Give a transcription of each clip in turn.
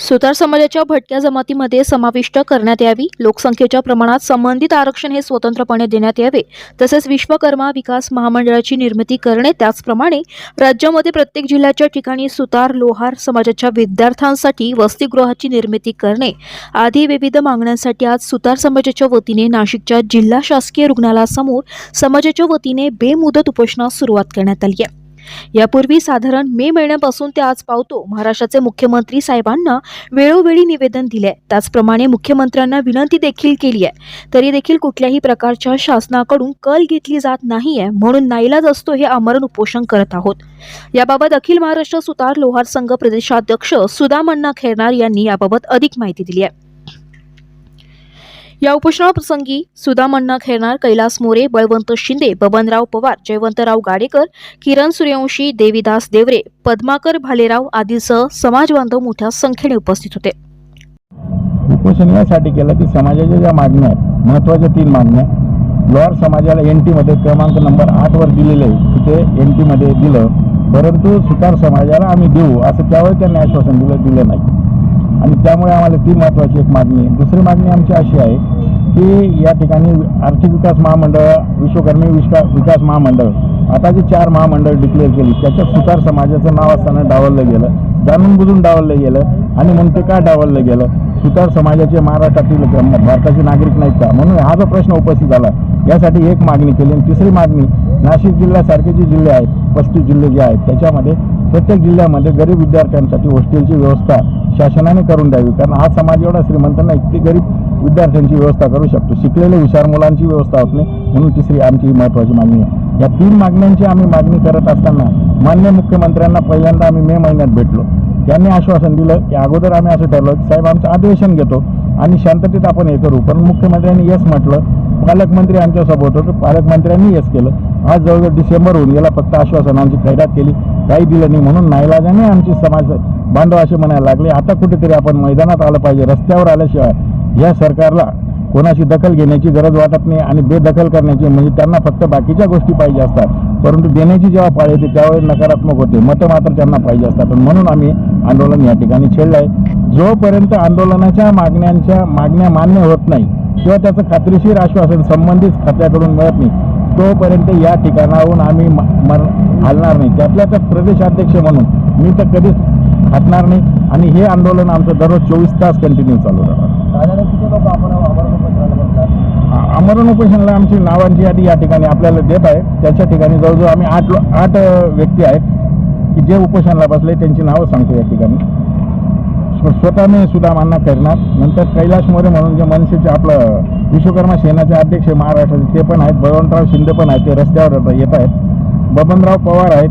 सुतार समाजाच्या भटक्या जमातीमध्ये समाविष्ट करण्यात यावी. लोकसंख्येच्या प्रमाणात संबंधित आरक्षण हे स्वतंत्रपणे देण्यात यावे. तसेच विश्वकर्मा विकास महामंडळाची निर्मिती करणे त्याचप्रमाणे राज्यामध्ये प्रत्येक जिल्ह्याच्या ठिकाणी सुतार लोहार समाजाच्या विद्यार्थ्यांसाठी वसतिगृहाची निर्मिती करणे. आदी विविध मागण्यांसाठी आज सुतार समाजाच्या वतीने नाशिकच्या जिल्हा शासकीय रुग्णालयासमोर समाजाच्या वतीने बेमुदत उपोषणास सुरुवात करण्यात आली आहे. यापूर्वी साधारण मे महिन्यापासून ते आज पावतो महाराष्ट्राचे मुख्यमंत्री साहेबांना वेळोवेळी निवेदन दिले त्याचप्रमाणे मुख्यमंत्र्यांना विनंती देखील केली आहे. तरी देखील कुठल्याही प्रकारच्या शासनाकडून कल घेतली जात नाहीये म्हणून नाईलाज असतो हे आमरण उपोषण करत आहोत. याबाबत अखिल महाराष्ट्र सुतार लोहार संघ प्रदेशाध्यक्ष सुदामण्णा खेरनार यांनी याबाबत अधिक माहिती दिली आहे. या उपोषणाप्रसंगी सुदामण्णा खेळणार कैलास मोरे बळवंत शिंदे बबनराव पवार जयवंतराव गाडेकर किरण सूर्यवंशी देवीदास देवरे पद्माकर भालेराव आदीसह समाजबांधव मोठ्या संख्येने उपस्थित होते. उपोषण यासाठी केलं की समाजाच्या ज्या मागण्या आहेत महत्त्वाच्या तीन मागण्या लोअर समाजाला एन टीमध्ये क्रमांक नंबर आठवर दिलेले की ते एन टीमध्ये दिलं. परंतु सुतार समाजाला आम्ही देऊ असं त्यावेळी त्यांनी आश्वासन दिलं दिलं नाही. आणि त्यामुळे आम्हाला ती महत्त्वाची एक मागणी. आहे दुसरी मागणी आमची अशी आहे की या ठिकाणी आर्थिक विकास महामंडळ विश्वकर्मी विश्वा विकास महामंडळ आता जी चार महामंडळ डिक्लेअर केली त्याच्यात सुतार समाजाचं नाव असताना डावललं गेलं जाणून बुजून डावललं गेलं आणि म्हणून ते का डावललं गेलं? सुतार समाजाचे महाराष्ट्रातील भारताचे नागरिक नाहीत का? म्हणून हा जो प्रश्न उपस्थित झाला यासाठी एक मागणी केली. आणि तिसरी मागणी नाशिक जिल्ह्यासारखे जे जिल्हे आहेत पस्तीस जिल्हे जे आहेत त्याच्यामध्ये प्रत्येक जिल्ह्यामध्ये गरीब विद्यार्थ्यांसाठी हॉस्टेलची व्यवस्था शासनाने करून द्यावी. कारण हा समाज एवढा श्रीमंत नाही गरीब विद्यार्थ्यांची व्यवस्था करू शकतो. शिकलेले हुशार मुलांची व्यवस्था होत नाही म्हणून तिसरी आमची ही महत्त्वाची मागणी आहे. या तीन मागण्यांची आम्ही मागणी करत असताना मान्य मुख्यमंत्र्यांना पहिल्यांदा आम्ही मे महिन्यात भेटलो. त्यांनी आश्वासन दिलं की अगोदर आम्ही असं ठरलो की साहेब आमचं अधिवेशन घेतो आणि शांततेत आपण हे करू. पण मुख्यमंत्र्यांनी येस म्हटलं. पालकमंत्री आमच्यासोबत होतो पालकमंत्र्यांनी येस केलं. आज जवळजवळ डिसेंबर होऊन गेला फक्त आश्वासनांची खैरात केली. काही दिलं नाही म्हणून नाईलाजाने आमचे समाज बांधव असे म्हणायला लागले. आता कुठेतरी आपण मैदानात आलं पाहिजे रस्त्यावर आल्याशिवाय. या सरकारला कोणाशी दखल घेण्याची गरज वाटत नाही आणि बेदखल करण्याची म्हणजे त्यांना फक्त बाकीच्या गोष्टी पाहिजे असतात. परंतु देण्याची जेव्हा पाळी येते त्यावेळी नकारात्मक होते. मतं मात्र त्यांना पाहिजे असतात. पण म्हणून आम्ही आंदोलन या ठिकाणी छेडलं आहे जोपर्यंत आंदोलनाच्या मागण्यांच्या मागण्या मान्य होत नाही किंवा त्याचं खात्रीशीर आश्वासन संबंधित खात्याकडून मिळत नाही. तोपर्यंत या ठिकाणाहून आम्ही हलणार नाही. त्यातल्या त्यात प्रदेशाध्यक्ष म्हणून मी तर कधीच हटणार नाही आणि हे आंदोलन आमचं दररोज चोवीस तास कंटिन्यू चालू राहणार. अमरण उपोषणाला आमरण आमची नावांची यादी या ठिकाणी आपल्याला देत आहे त्याच्या ठिकाणी जवळजवळ आम्ही आठ आठ व्यक्ती आहेत की जे उपोषणाला बसले त्यांची नावं सांगतो या ठिकाणी. स्वतः मी मान्य करणार. नंतर कैलाश मोरे म्हणून जे मनसेचे आपलं विश्वकर्मा सेनाचे अध्यक्ष महाराष्ट्राचे ते पण आहेत. बळवंतराव शिंदे पण आहेत. ते रस्त्यावर येत आहेत. बबनराव पवार आहेत.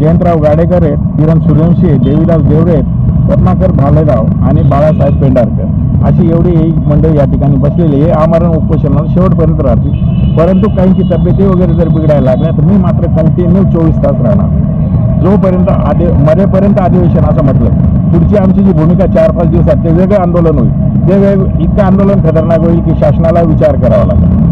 जयंतराव गाडेकर आहेत. किरण सूर्यवंशी देवीदास देवरे आहेत. रत्नाकर भालेराव आणि बाळासाहेब पेंढारकर अशी एवढी ही मंडळी या ठिकाणी बसलेली आहे. आमरण उपोषणाला शेवटपर्यंत राहतील. परंतु काहींची तब्येती वगैरे जर बिघडायला लागल्या तर मी मात्र कंटिन्यू चोवीस तास राहणार. जोपर्यंत आदे मरेपर्यंत अधिवेशन असं म्हटलं पुढची आमची जी भूमिका चार पाच दिवसात ते वेगळं आंदोलन होईल. ते वेग इतकं आंदोलन खतरनाक होईल की शासनाला विचार करावा लागेल.